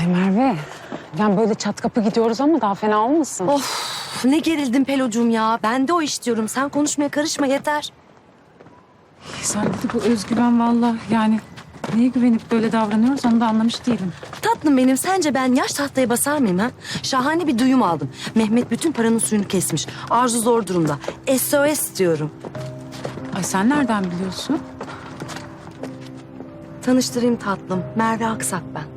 Ay Merve, yani böyle çat kapı gidiyoruz ama daha fena olmasın. Of ne gerildim Pelocuğum ya. Ben de o iş diyorum. Sen konuşmaya karışma yeter. Sen de bu özgüven valla yani neye güvenip böyle davranıyoruz onu da anlamış değilim. Tatlım benim sence ben yaş tahtaya basar mıyım ha? Şahane bir duyum aldım. Mehmet bütün paranın suyunu kesmiş. Arzu zor durumda. SOS diyorum. Ay sen nereden biliyorsun? Tanıştırayım tatlım. Merve Aksak ben.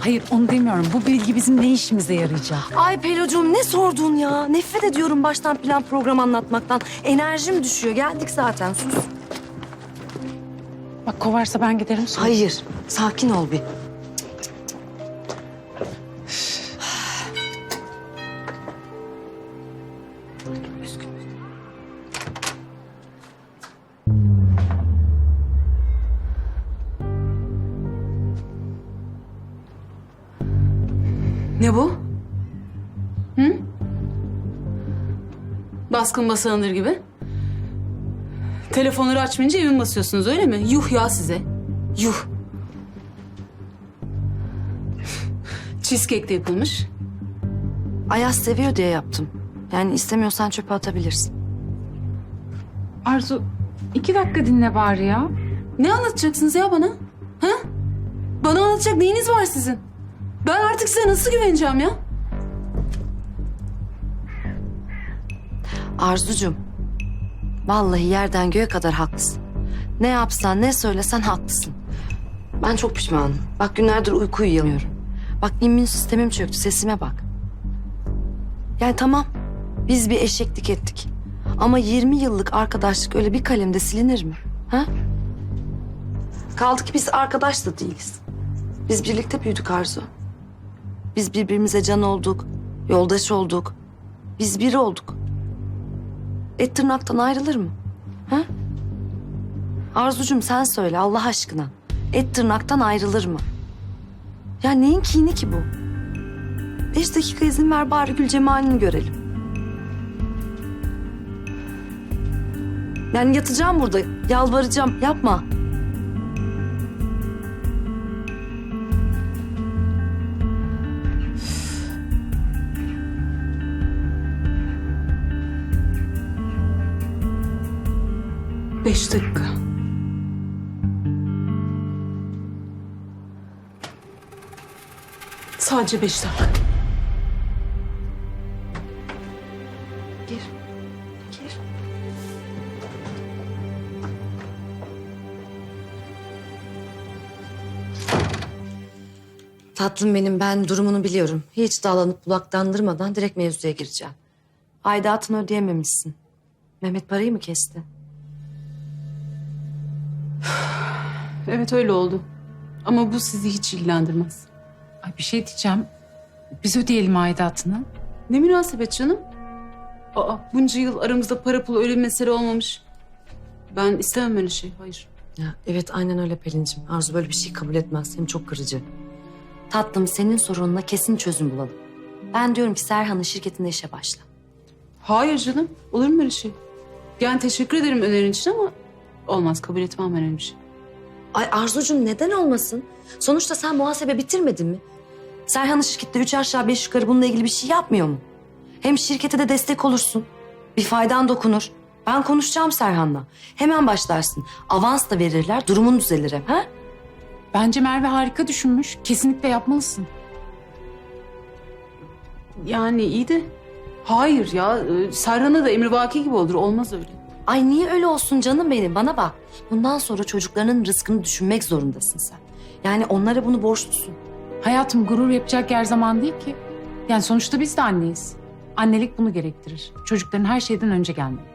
Hayır onu demiyorum. Bu bilgi bizim ne işimize yarayacak? Ay Pelocuğum ne sordun ya? Nefret ediyorum baştan plan program anlatmaktan. Enerjim düşüyor. Geldik zaten sus. Bak kovarsa ben giderim sonra. Hayır. Sakin ol bir. Ne bu? Hı? Baskın basa alınır gibi. Telefonları açmayınca evin basıyorsunuz öyle mi? Yuh ya size. Yuh. Cheesecake de yapılmış. Ayaz seviyor diye yaptım. Yani istemiyorsan çöpe atabilirsin. Arzu iki dakika dinle bari ya. Ne anlatacaksınız ya bana? Ha? Bana anlatacak neyiniz var sizin? Ben artık size nasıl güveneceğim ya? Arzucum, vallahi yerden göğe kadar haklısın. Ne yapsan ne söylesen haklısın. Ben çok pişmanım. Bak günlerdir uyku uyuyamıyorum. Bak immün sistemim çöktü sesime bak. Yani tamam biz bir eşeklik ettik. Ama 20 yıllık arkadaşlık öyle bir kalemde silinir mi? Ha? Kaldı ki biz arkadaş da değiliz. Biz birlikte büyüdük Arzu. Biz birbirimize can olduk, yoldaş olduk. Biz bir olduk. Et tırnaktan ayrılır mı? Ha? Arzucum sen söyle Allah aşkına. Et tırnaktan ayrılır mı? Ya neyin kini ki bu? Beş dakika izin ver bari gül cemalini görelim. Yani yatacağım burada, yalvaracağım. Yapma. Beş dakika. Sadece beş dakika. Gir. Gir. Tatlım benim ben durumunu biliyorum. Hiç dağlanıp bulaklandırmadan direkt mevzuya gireceğim. Aidatını ödeyememişsin. Mehmet parayı mı kesti? Evet öyle oldu. Ama bu sizi hiç ilgilendirmez. Ay bir şey diyeceğim. Biz ödeyelim aidatını. Ne münasebet canım? Aa, bunca yıl aramızda para pul öyle bir mesele olmamış. Ben istemem öyle şey, hayır. Ya, evet aynen öyle Pelin'cim. Arzu böyle bir şey kabul etmez. Hem çok kırıcı. Tatlım senin sorununa kesin çözüm bulalım. Ben diyorum ki Serhan'ın şirketinde işe başla. Hayır canım, olur mu öyle şey? Yani teşekkür ederim önerin için ama olmaz, kabul etmem ben öyle bir şey. Ay Arzucuğum neden olmasın? Sonuçta sen muhasebe bitirmedin mi? Serhan'ın şirkette üç aşağı beş yukarı bununla ilgili bir şey yapmıyor mu? Hem şirkete de destek olursun. Bir faydan dokunur. Ben konuşacağım Serhan'la. Hemen başlarsın. Avans da verirler, durumun düzelir hem. Ha? Bence Merve harika düşünmüş. Kesinlikle yapmalısın. Yani iyi de... Hayır ya, e, Serhan'a da emrivaki gibi olur, olmaz öyle. Ay niye öyle olsun canım benim? Bana bak. Bundan sonra çocuklarının rızkını düşünmek zorundasın sen. Yani onlara bunu borçlusun. Hayatım gurur yapacak yer zaman değil ki. Yani sonuçta biz de anneyiz. Annelik bunu gerektirir. Çocukların her şeyden önce gelmeli.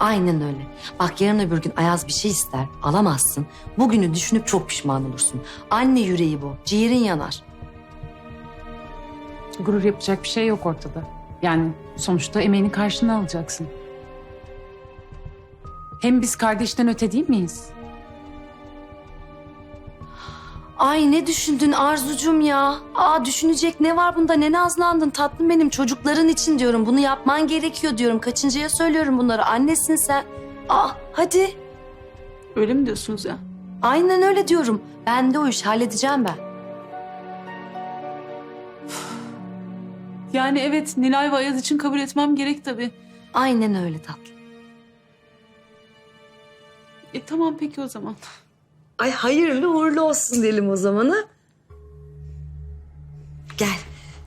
Aynen öyle. Bak yarın öbür gün Ayaz bir şey ister, alamazsın. Bugünü düşünüp çok pişman olursun. Anne yüreği bu. Ciğerin yanar. Gurur yapacak bir şey yok ortada. Yani sonuçta emeğinin karşılığını alacaksın. Hem biz kardeşten öte değil miyiz? Ay ne düşündün Arzucum ya? Aa düşünecek ne var bunda? Ne nazlandın tatlım benim çocukların için diyorum. Bunu yapman gerekiyor diyorum. Kaçıncıya söylüyorum bunları. Annesin sen. Aa hadi. Öyle mi diyorsunuz ya? Aynen öyle diyorum. Ben de o iş halledeceğim ben. Yani evet Nilay ve Ayaz için kabul etmem gerek tabii. Aynen öyle tatlım. E tamam peki o zaman. Ay hayırlı uğurlu olsun diyelim o zaman ha. Gel.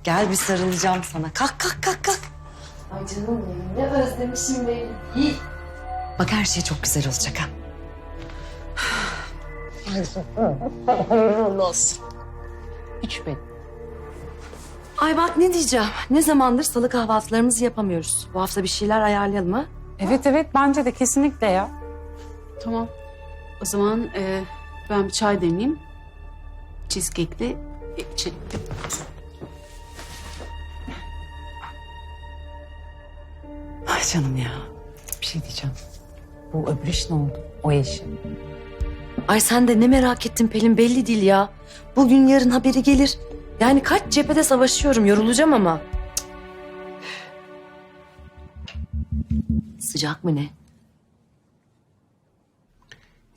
Gel bir sarılacağım sana. Kalk kalk kalk kalk. Ay canım benim ne özlemişim beni. İyi. Bak her şey çok güzel olacak ha. Hiç ben. Ay bak ne diyeceğim. Ne zamandır salı kahvaltılarımızı yapamıyoruz. Bu hafta bir şeyler ayarlayalım ha. Evet evet bence de kesinlikle ya. Tamam. O zaman e, ben bir çay demleyeyim. Cheesecake'li e, içelim. Ay canım ya. Bir şey diyeceğim. Bu öbür iş ne oldu? O iş. Ay sen de ne merak ettin Pelin belli değil ya. Bugün yarın haberi gelir. Yani kaç cephede savaşıyorum yorulacağım ama. Sıcak mı ne?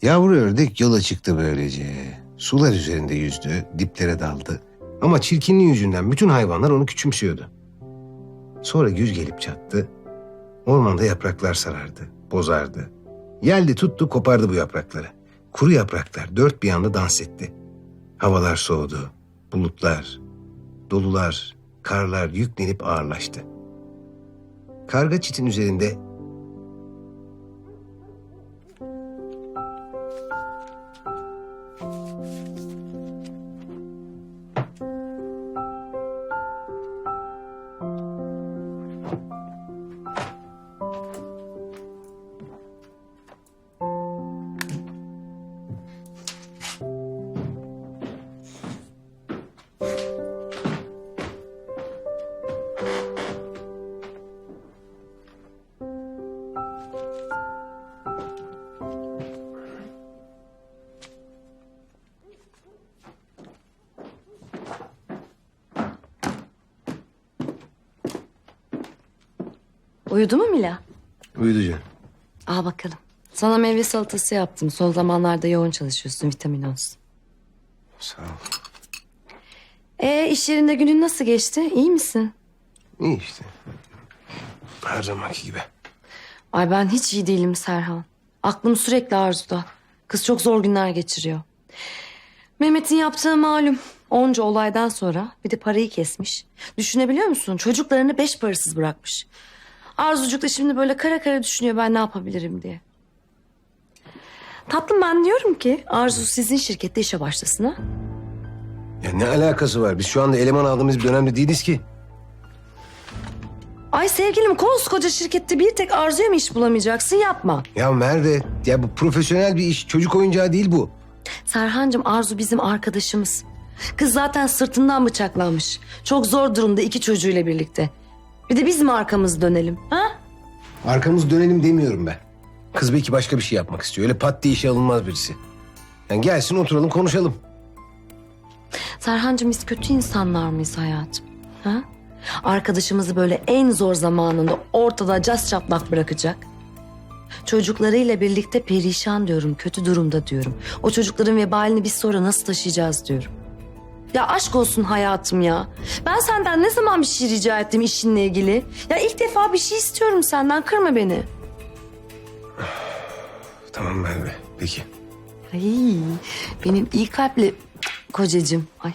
Yavru ördek yola çıktı böylece. Sular üzerinde yüzdü, diplere daldı. Ama çirkinliği yüzünden bütün hayvanlar onu küçümsüyordu. Sonra güz gelip çattı. Ormanda yapraklar sarardı, bozardı. Geldi tuttu kopardı bu yaprakları. Kuru yapraklar dört bir yanda dans etti. Havalar soğudu. Bulutlar, dolular, karlar yüklenip ağırlaştı. Karga çitin üzerinde Sana meyve salatası yaptım. Son zamanlarda yoğun çalışıyorsun vitamin olsun. Sağ ol. Ee iş yerinde günün nasıl geçti? İyi misin? İyi işte. Her zamanki gibi. Ay ben hiç iyi değilim Serhan. Aklım sürekli Arzu'da. Kız çok zor günler geçiriyor. Mehmet'in yaptığı malum. Onca olaydan sonra bir de parayı kesmiş. Düşünebiliyor musun? Çocuklarını beş parasız bırakmış. Arzucuk da şimdi böyle kara kara düşünüyor ben ne yapabilirim diye. Tatlım ben diyorum ki Arzu sizin şirkette işe başlasın ha. Ya ne alakası var? Biz şu anda eleman aldığımız bir dönemde değiliz ki. Ay sevgilim koskoca şirkette bir tek Arzu'ya mı iş bulamayacaksın yapma. Ya Merve, ya bu profesyonel bir iş. Çocuk oyuncağı değil bu. Serhancığım Arzu bizim arkadaşımız. Kız zaten sırtından bıçaklanmış. Çok zor durumda iki çocuğuyla birlikte. Bir de biz mi arkamızı dönelim? Ha? Arkamız dönelim demiyorum ben. Kız belki başka bir şey yapmak istiyor. Öyle pat diye işe alınmaz birisi. Yani gelsin oturalım konuşalım. Serhancığım biz kötü insanlar mıyız hayatım? Ha? Arkadaşımızı böyle en zor zamanında ortada cas çaplak bırakacak. Çocuklarıyla birlikte perişan diyorum, kötü durumda diyorum. O çocukların vebalini biz sonra nasıl taşıyacağız diyorum. Ya aşk olsun hayatım ya. Ben senden ne zaman bir şey rica ettim işinle ilgili? Ya ilk defa bir şey istiyorum senden, kırma beni. Tamam Merve, peki. Ay, benim iyi kalpli kocacığım. Ay.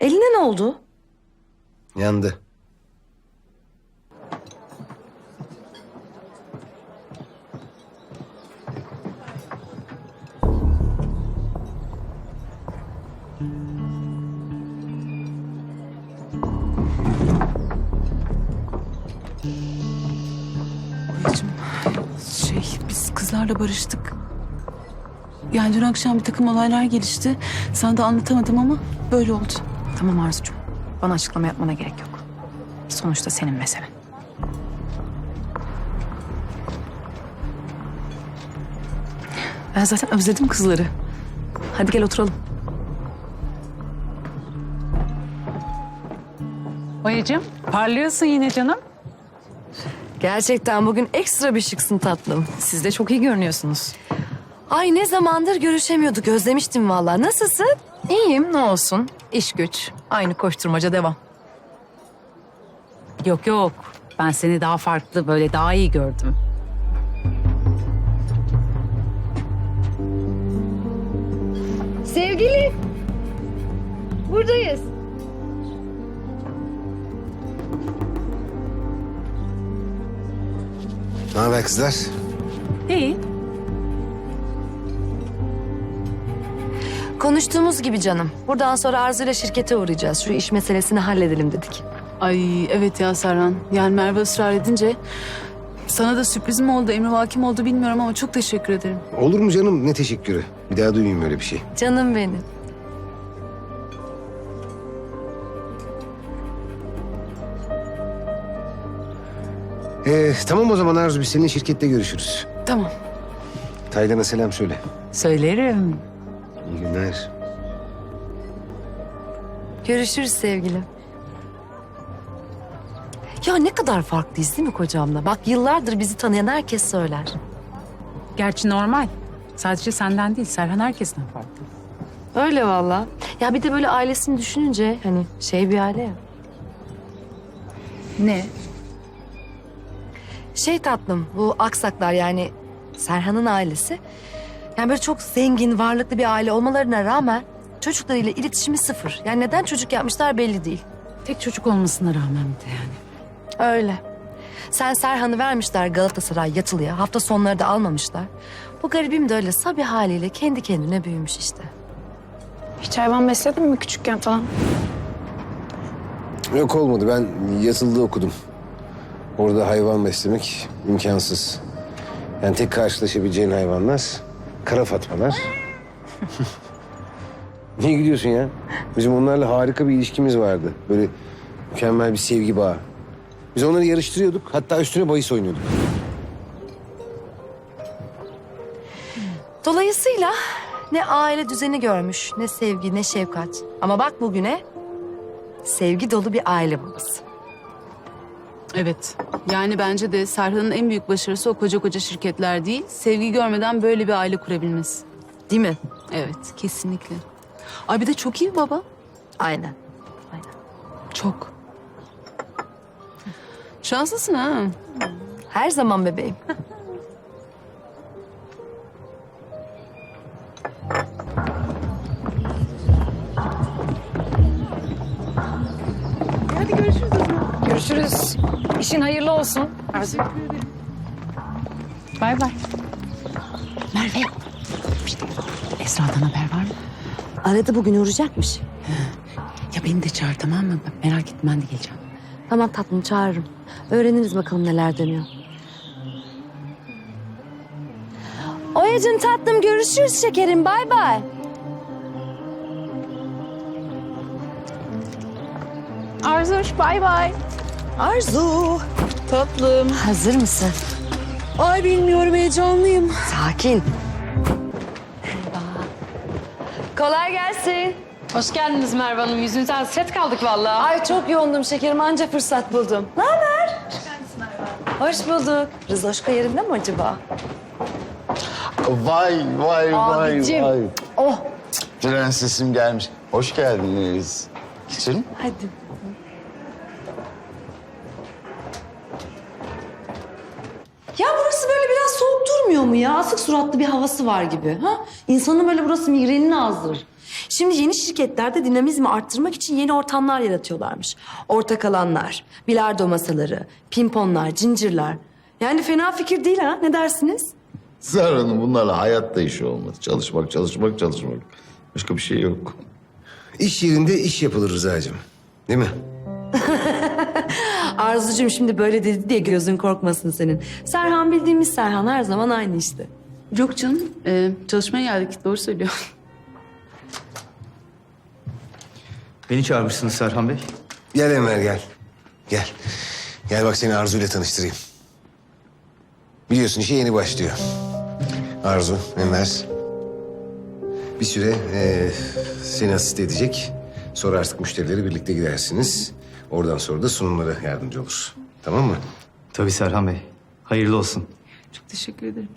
Eline ne oldu? Yandı. Babacığım, şey biz kızlarla barıştık. Yani dün akşam bir takım olaylar gelişti. Sana da anlatamadım ama böyle oldu. Tamam Arzucuğum. Bana açıklama yapmana gerek yok. Sonuçta senin meselen. Ben zaten özledim kızları. Hadi gel oturalım. Oyacığım parlıyorsun yine canım. Gerçekten bugün ekstra bir şıksın tatlım. Siz de çok iyi görünüyorsunuz. Ay ne zamandır görüşemiyorduk. Özlemiştim vallahi. Nasılsın? İyiyim ne olsun. İş güç. Aynı koşturmaca devam. Yok yok. Ben seni daha farklı böyle daha iyi gördüm. Sevgili. Buradayız. Ne haber kızlar? İyi. Konuştuğumuz gibi canım. Buradan sonra Arzu ile şirkete uğrayacağız. Şu iş meselesini halledelim dedik. Ay evet ya Serhan. Yani Merve ısrar edince sana da sürprizim oldu, emri vakim oldu bilmiyorum ama çok teşekkür ederim. Olur mu canım? Ne teşekkürü. Bir daha duymayayım öyle bir şey. Canım benim. Ee, tamam o zaman Arzu biz senin şirkette görüşürüz. Tamam. Taylan'a selam söyle. Söylerim. İyi günler. Görüşürüz sevgilim. Ya ne kadar farklıyız değil mi kocamla? Bak yıllardır bizi tanıyan herkes söyler. Gerçi normal. Sadece senden değil Serhan herkesten farklı. Öyle valla. Ya bir de böyle ailesini düşününce hani şey bir aile ya. Ne? Şey tatlım bu aksaklar yani Serhan'ın ailesi. Yani böyle çok zengin, varlıklı bir aile olmalarına rağmen çocuklarıyla iletişimi sıfır. Yani neden çocuk yapmışlar belli değil. Tek çocuk olmasına rağmen bir de yani. Öyle. Sen Serhan'ı vermişler Galatasaray yatılıya. Hafta sonları da almamışlar. Bu garibim de öyle sabi haliyle kendi kendine büyümüş işte. Hiç hayvan besledin mi küçükken falan? Yok olmadı. Ben yatılıda okudum. Orada hayvan beslemek imkansız. Yani tek karşılaşabileceğin hayvanlar kara fatmalar. Niye gülüyorsun ya? Bizim onlarla harika bir ilişkimiz vardı. Böyle mükemmel bir sevgi bağı. Biz onları yarıştırıyorduk. Hatta üstüne bahis oynuyorduk. Dolayısıyla ne aile düzeni görmüş, ne sevgi, ne şefkat. Ama bak bugüne sevgi dolu bir aile babası. Evet. Yani bence de Serhan'ın en büyük başarısı o koca koca şirketler değil, sevgi görmeden böyle bir aile kurabilmesi. Değil mi? Evet, kesinlikle. Ay bir de çok iyi baba. Aynen. Aynen. Çok. Şanslısın ha. Her zaman bebeğim. İşin hayırlı olsun. Bay bay. Merve. Esra'dan haber var mı? Aradı bugün uğrayacakmış. Ya beni de çağır tamam mı? Merak etme ben de geleceğim. Tamam tatlım çağırırım. Öğreniriz bakalım neler dönüyor. Oya'cığım tatlım görüşürüz şekerim bay bay. Arzuş bay bay. Arzu. Tatlım. Hazır mısın? Ay bilmiyorum heyecanlıyım. Sakin. Kolay gelsin. Hoş geldiniz Merve Hanım. Yüzünüzden hasret kaldık vallahi. Ay çok yoğundum şekerim anca fırsat buldum. Ne haber? Hoş bulduk. Rızoşka yerinde mi acaba? Vay vay vay Abicim. vay. Oh Prensesim gelmiş. Hoş geldiniz. Geçelim. hadi. Durmuyor mu ya? Asık suratlı bir havası var gibi. Ha? İnsanın böyle burası migrenini azdırır. Şimdi yeni şirketlerde dinamizmi arttırmak için yeni ortamlar yaratıyorlarmış. Ortak alanlar, bilardo masaları, pimponlar, cincirler. Yani fena fikir değil ha? Ne dersiniz? Zahra Hanım bunlarla hayatta işi olmaz. Çalışmak, çalışmak, çalışmak. Başka bir şey yok. İş yerinde iş yapılır Rıza'cığım. Değil mi? Arzucuğum şimdi böyle dedi diye gözün korkmasın senin. Serhan bildiğimiz Serhan her zaman aynı işte. Yok canım, ee, çalışmaya geldik. Doğru söylüyor. Beni çağırmışsınız Serhan Bey. Gel Enver gel. Gel. Gel bak seni Arzu ile tanıştırayım. Biliyorsun işe yeni başlıyor. Arzu, Enver. Bir süre eee, seni asist edecek. Sonra artık müşterileri birlikte gidersiniz. Oradan sonra da sunumlara yardımcı olur. Tamam mı? Tabii Serhan Bey. Hayırlı olsun. Çok teşekkür ederim.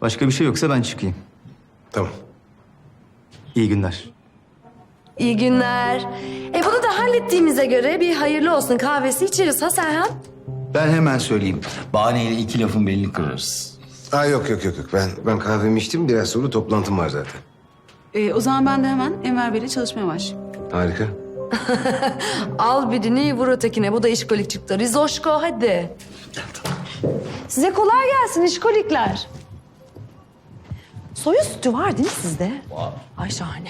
Başka bir şey yoksa ben çıkayım. Tamam. İyi günler. İyi günler. E bunu da hallettiğimize göre bir hayırlı olsun kahvesi içeriz ha Serhan? Ben hemen söyleyeyim. Bahaneyle iki lafın belini kırarız. Aa yok yok yok yok. Ben ben kahvemi içtim. Biraz sonra toplantım var zaten. Ee, o zaman ben de hemen Enver Bey'le çalışmaya başlayayım. Harika. Al birini vur ötekine. Bu da işkolik çıktı. Rizoşko hadi. Size kolay gelsin işkolikler. Soya sütü var değil mi sizde? Var. Ay şahane.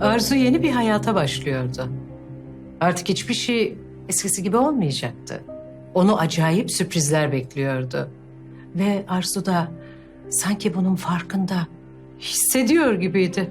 Arzu yeni bir hayata başlıyordu. Artık hiçbir şey eskisi gibi olmayacaktı. Onu acayip sürprizler bekliyordu. Ve Arzu da sanki bunun farkında hissediyor gibiydi.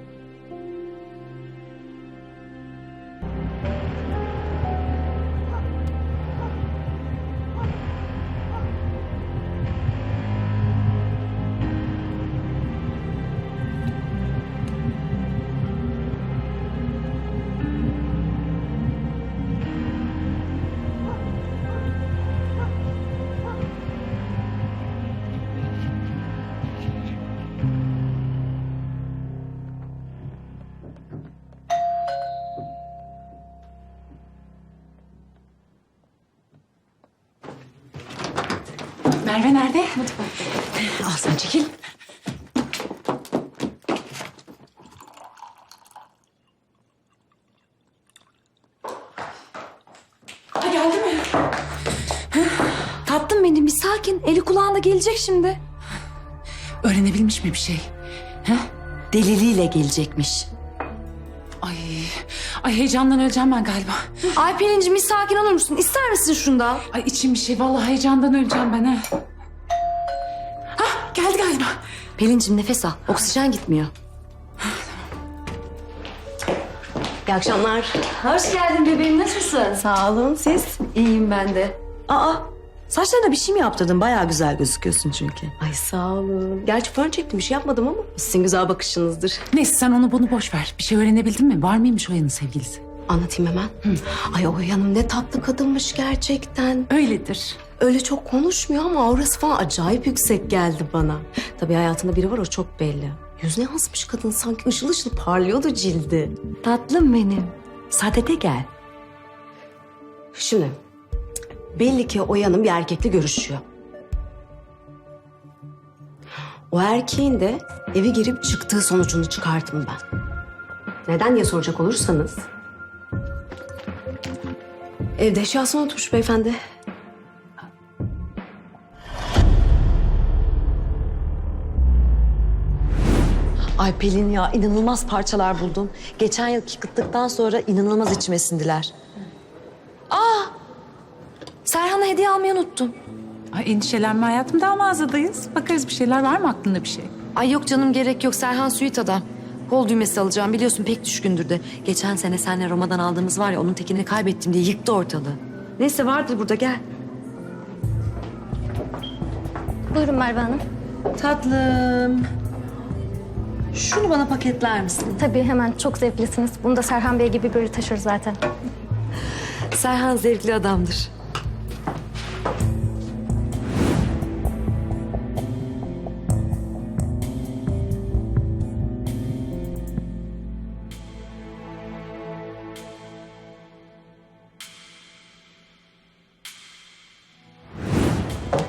Merve nerede? Al sen çekil. Tatlım benim bir sakin. Eli kulağında gelecek şimdi. Öğrenebilmiş mi bir şey? Deliliyle gelecekmiş. Ay, ay heyecandan öleceğim ben galiba. Ay Pelin'cim bir sakin olur musun? İster misin şundan? Ay içim bir şey. Vallahi heyecandan öleceğim ben ha. Pelin'cim nefes al. Oksijen gitmiyor. İyi akşamlar. Hoş geldin bebeğim. Nasılsın? Sağ olun siz. İyiyim ben de. Aa saçlarına bir şey mi yaptırdın? Bayağı güzel gözüküyorsun çünkü. Ay sağ olun. Gerçi fön çektim bir şey yapmadım ama. Sizin güzel bakışınızdır. Neyse sen onu bunu boş ver. Bir şey öğrenebildin mi? Var mıymış Oya'nın sevgilisi? Anlatayım hemen. Ay o hanım ne tatlı kadınmış gerçekten. Öyledir. Öyle çok konuşmuyor ama aurası falan acayip yüksek geldi bana. Tabii hayatında biri var o çok belli. Yüzüne yansımış kadın sanki ışıl ışıl parlıyordu cildi. Tatlım benim. Sadede gel. Şimdi belli ki Oya'nın bir erkekle görüşüyor. O erkeğin de evi girip çıktığı sonucunu çıkarttım ben. Neden diye soracak olursanız. Evde eşyasını unutmuş beyefendi. Ay Pelin ya inanılmaz parçalar buldum. Geçen yılki kıtlıktan sonra inanılmaz içime sindiler. Serhan'a hediye almayı unuttum. Ay endişelenme hayatım. Daha mağazadayız. Bakarız bir şeyler var mı aklında bir şey? Ay yok canım gerek yok. Serhan suit adam. Kol düğmesi alacağım. Biliyorsun pek düşkündür de. Geçen sene senle Roma'dan aldığımız var ya onun tekini kaybettim diye yıktı ortalığı. Neyse vardır burada gel. Buyurun Merve Hanım. Tatlım. Şunu bana paketler misin? Tabii hemen çok zevklisiniz. Bunu da Serhan Bey gibi biri taşır zaten. Serhan zevkli adamdır.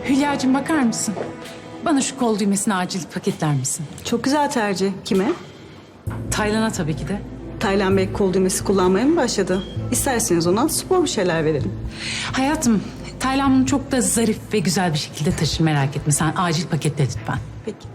Hülya'cığım bakar mısın? Bana şu kol düğmesini acil paketler misin? Çok güzel tercih. Kime? Taylan'a tabii ki de. Taylan Bey kol düğmesi kullanmaya mı başladı? İsterseniz ona spor bir şeyler verelim. Hayatım, Taylan bunu çok da zarif ve güzel bir şekilde taşır merak etme. Sen acil paketle lütfen. Peki.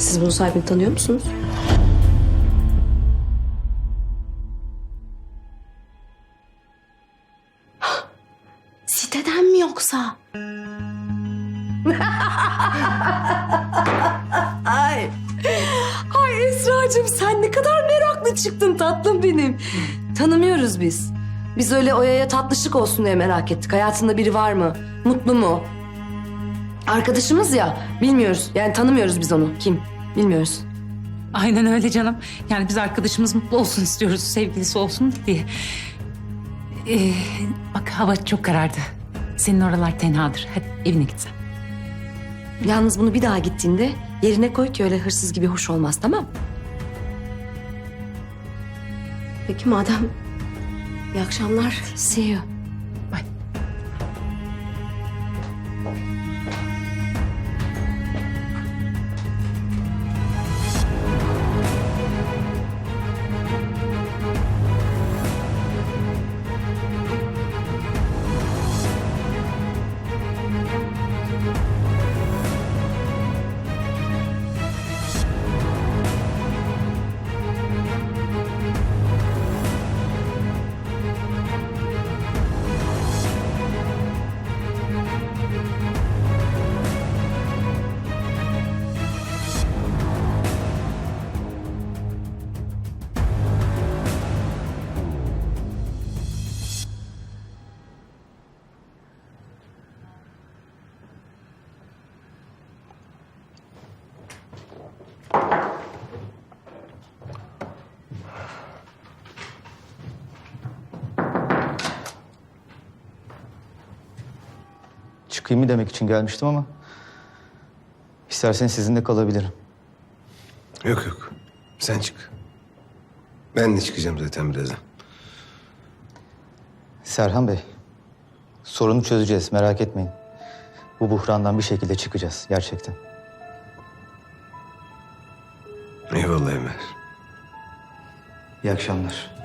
Siz bunun sahibini tanıyor musunuz? Siteden mi yoksa? Oya'cığım sen ne kadar meraklı çıktın tatlım benim. Tanımıyoruz biz. Biz öyle Oya'ya tatlışlık olsun diye merak ettik. Hayatında biri var mı? Mutlu mu? Arkadaşımız ya bilmiyoruz. Yani tanımıyoruz biz onu. Kim? Bilmiyoruz. Aynen öyle canım. Yani biz arkadaşımız mutlu olsun istiyoruz. Sevgilisi olsun diye. Ee, bak hava çok karardı. Senin oralar tenhadır. Hadi evine git sen. Yalnız bunu bir daha gittiğinde yerine koy ki öyle hırsız gibi hoş olmaz tamam? Peki madem iyi akşamlar. See you. Çıkayım mı demek için gelmiştim ama... ...isterseniz sizinle kalabilirim. Yok yok. Sen çık. Ben de çıkacağım zaten birazdan. Serhan Bey, sorunu çözeceğiz merak etmeyin. Bu buhrandan bir şekilde çıkacağız gerçekten. Eyvallah Ömer. İyi akşamlar.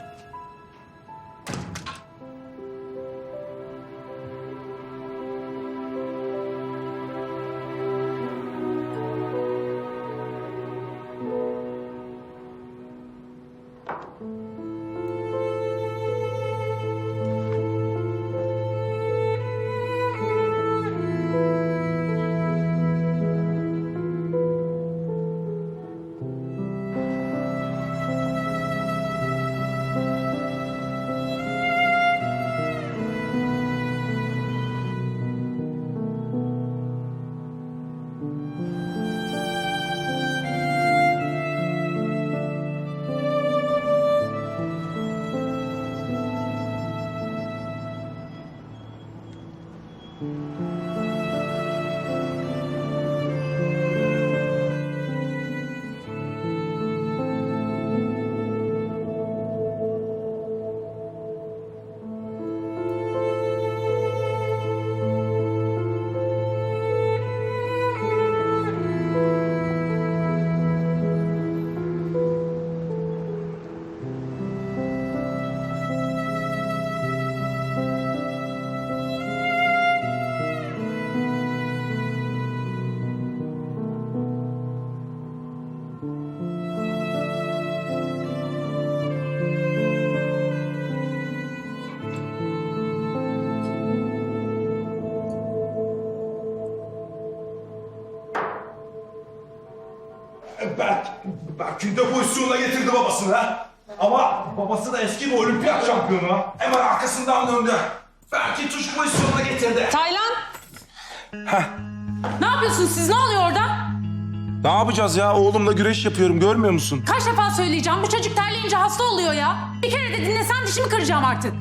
Berk'in de pozisyonuna getirdi babasını ha. Ama babası da eski bir olimpiyat şampiyonu ha. Hemen arkasından döndü. Berk'i tuş pozisyonuna getirdi. Taylan! Ne yapıyorsunuz siz? Ne oluyor orada? Ne yapacağız ya? Oğlumla güreş yapıyorum görmüyor musun? Kaç defa söyleyeceğim. Bu çocuk terleyince hasta oluyor ya. Bir kere de dinlesen dişimi kıracağım artık.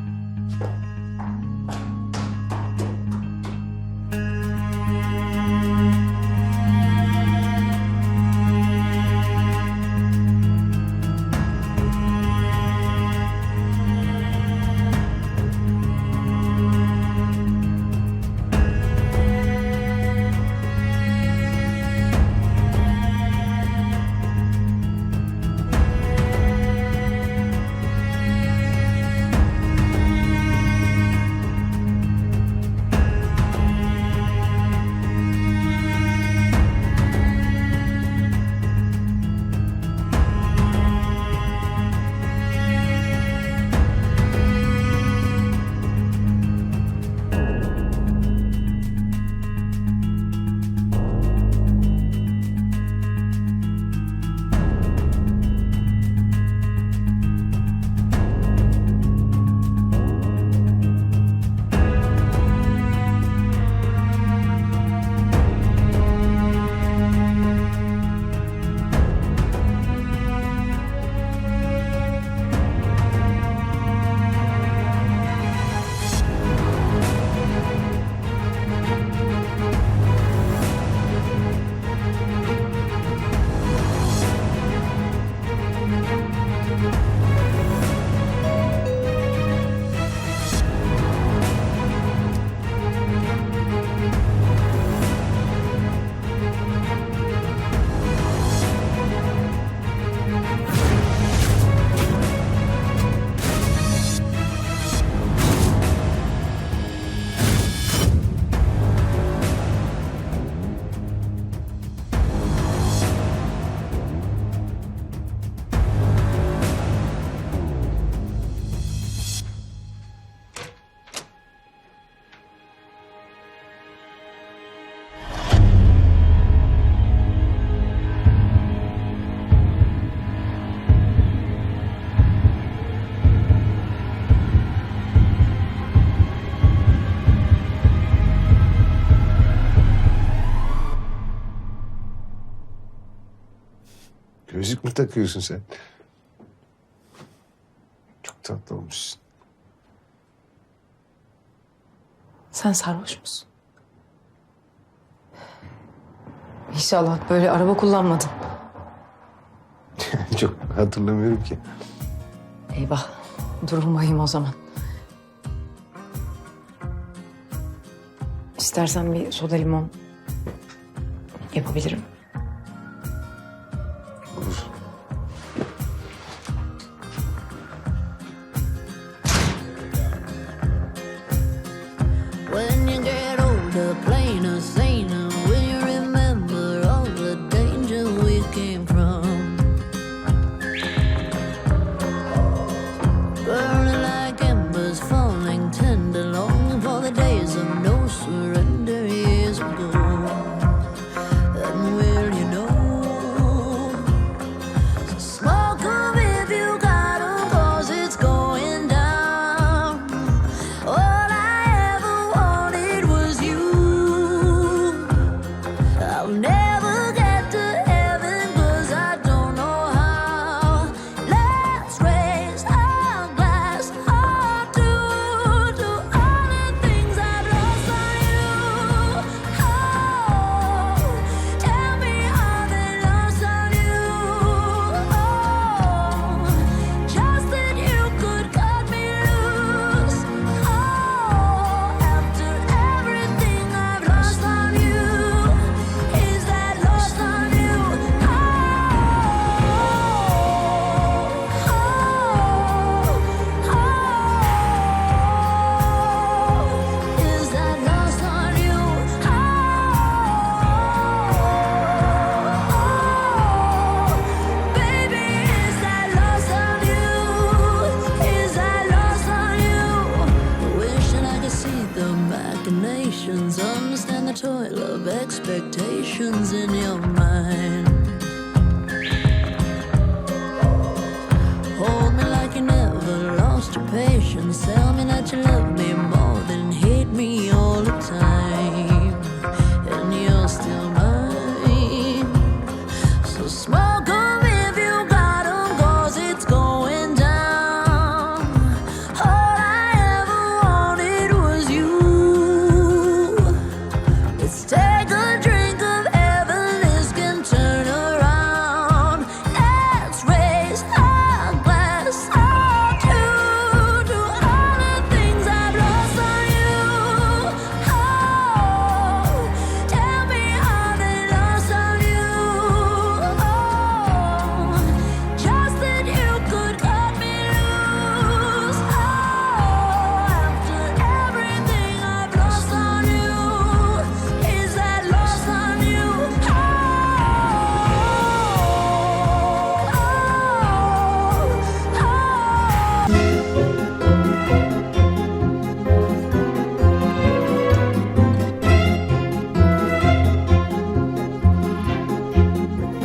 Gözlük takıyorsun sen? Çok tatlı olmuşsun. Sen sarhoş musun? İnşallah böyle araba kullanmadın. Çok hatırlamıyorum ki. Eyvah. Durum vahim o zaman. İstersen bir soda limon yapabilirim. Olur. rain